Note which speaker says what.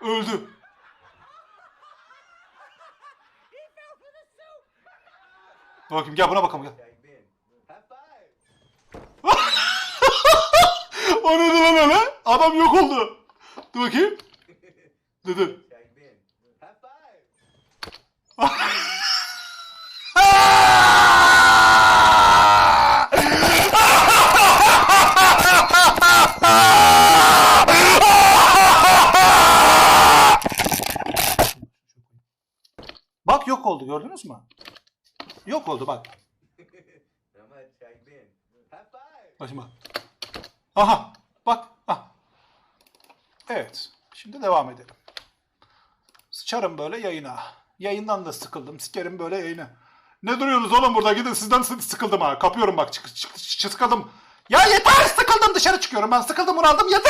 Speaker 1: Öldü. Dur bakayım gel buna bakalım gel. o ne lan öyle? Adam yok oldu. Dur bakayım. Dur dur. Bak yok oldu gördünüz mü? Yok oldu bak. Bak şimdi bak. Aha bak. Ah. Evet. Şimdi devam edelim. Sıçarım böyle yayına. Yayından da sıkıldım. Sikerim böyle yayını. Ne duruyorsunuz oğlum burada? Gidin sizden sı- sıkıldım ha. Kapıyorum bak. Çık, çık, çık-. Ya yeter sıkıldım dışarı çıkıyorum ben. Sıkıldım bunaldım yeter.